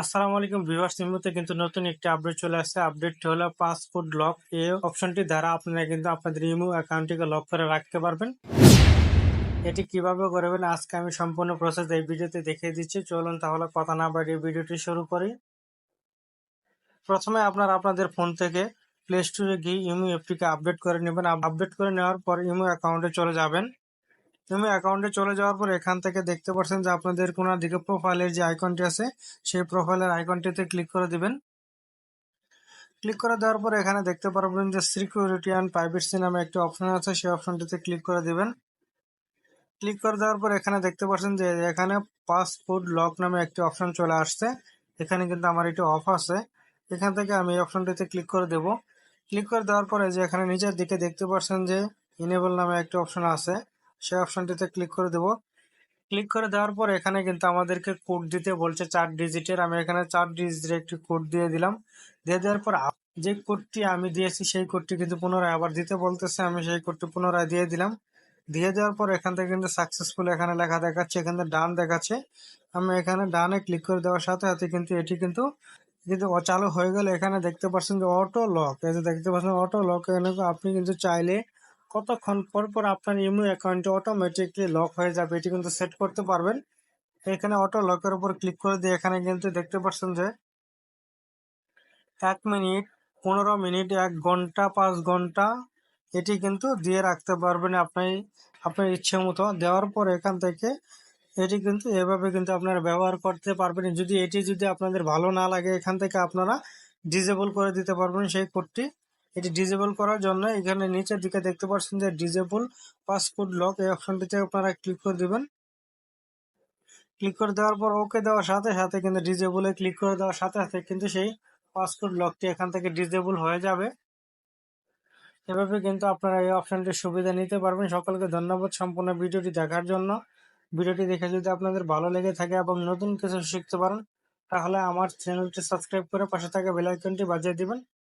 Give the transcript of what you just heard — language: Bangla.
আসসালামু আলাইকুম ভিউয়ার্স নিম্নতে কিন্তু নতুন একটি আপডেট চলে আসছে। আপডেটটি হলো পাসপোর্ট লক এই অপশনটি দ্বারা আপনারা কিন্তু আপনাদের ইমো অ্যাকাউন্টটিকে লক করে রাখতে পারবেন। এটি কীভাবে করবেন আজকে আমি সম্পূর্ণ প্রসেস এই ভিডিওতে দেখিয়ে দিচ্ছি। চলুন তাহলে কথা না বাড়িয়ে ভিডিওটি শুরু করি। প্রথমে আপনারা আপনাদের ফোন থেকে প্লে স্টোরে গিয়ে ইমো অ্যাপটিকে আপডেট করে নেবেন। আপডেট করে নেওয়ার পর ইমো অ্যাকাউন্টে চলে যাবেন। ইমো অ্যাকাউন্টে চলে যাওয়ার পর এখান থেকে দেখতে পাচ্ছেন যে আপনাদের কোনো দিকে প্রোফাইলের যে আইকনটি আছে, সেই প্রোফাইলের আইকনটিতে ক্লিক করে দিবেন। ক্লিক করে দেওয়ার পর এখানে দেখতে পারবেন যে সিকিউরিটি অ্যান্ড প্রাইভেসি নামে একটি অপশন আছে, সেই অপশনটিতে ক্লিক করে দিবেন। ক্লিক করে দেওয়ার পর এখানে দেখতে পাচ্ছেন যে এখানে পাসপোর্ট লক নামে একটি অপশন চলে আসছে। এখানে কিন্তু আমার এটি অফ আছে। এখান থেকে আমি এই অপশনটিতে ক্লিক করে দেব। ক্লিক করে দেওয়ার পরে যে এখানে নিচের দিকে দেখতে পাচ্ছেন যে ইনেবল নামে একটি অপশন আছে। সেই অপশনটিতে ক্লিক করে দেব। ক্লিক করে দেওয়ার পর এখানে কিন্তু আমাদেরকে কোড দিতে বলছে চার ডিজিটের আমি এখানে চার ডিজিটের একটি কোড দিয়ে দিলাম। দিয়ে দেওয়ার পর যে কোডটি আমি দিয়েছি সেই কোডটি কিন্তু পুনরায় আবার দিতে বলতেছে। আমি সেই কোডটি পুনরায় দিয়ে দিলাম। দিয়ে দেওয়ার পর এখান থেকে কিন্তু সাকসেসফুল এখানে লেখা দেখাচ্ছে, এখানে ডান দেখাচ্ছে। আমি এখানে ডানে ক্লিক করে দেওয়ার সাথে সাথে কিন্তু এটি কিন্তু কিন্তু ও চালু হয়ে গেলে এখানে দেখতে পাচ্ছেন যে অটো লক এই যে দেখতে পাচ্ছেন অটো লক এখানে আপনি কিন্তু চাইলে কতক্ষণ পর পর আপনার ইমো অ্যাকাউন্টে অটোমেটিকলি লক হয়ে যাবে, এটি কিন্তু সেট করতে পারবেন। এখানে অটো লকের উপর ক্লিক করে দিয়ে এখানে কিন্তু দেখতে পাচ্ছেন যে এক মিনিট, পনেরো মিনিট, এক ঘণ্টা, পাঁচ ঘণ্টা এটি কিন্তু দিয়ে রাখতে পারবেন আপনি, আপনার ইচ্ছে মতো। দেওয়ার পর এখান থেকে এটি কিন্তু এভাবে কিন্তু আপনারা ব্যবহার করতে পারবেন। যদি এটি যদি আপনাদের ভালো না লাগে, এখান থেকে আপনারা ডিজেবল করে দিতে পারবেন সেই কোডটি এটি ডিজেবল করার জন্য এখানে নিচের দিকে দেখতে পাচ্ছেন যে ডিজেবল পাসপোর্ট লক এই অপশনটিতে আপনারা ক্লিক করে দিবেন। ক্লিক করে দেওয়ার পর ওকে দেওয়ার সাথে সাথে কিন্তু ডিজেবলে ক্লিক করে দেওয়ার সাথে সাথে কিন্তু সেই পাসপোর্ট লকটি এখান থেকে ডিজেবল হয়ে যাবে। এভাবে কিন্তু আপনারা এই অপশনটির সুবিধা নিতে পারবেন। সকলকে ধন্যবাদ সম্পূর্ণ ভিডিওটি দেখার জন্য। ভিডিওটি দেখে যদি আপনাদের ভালো লেগে থাকে এবং নতুন কিছু শিখতে পারেন, তাহলে আমার চ্যানেলটি সাবস্ক্রাইব করে পাশে থাকা বেল আইকনটি বাজিয়ে দিবেন।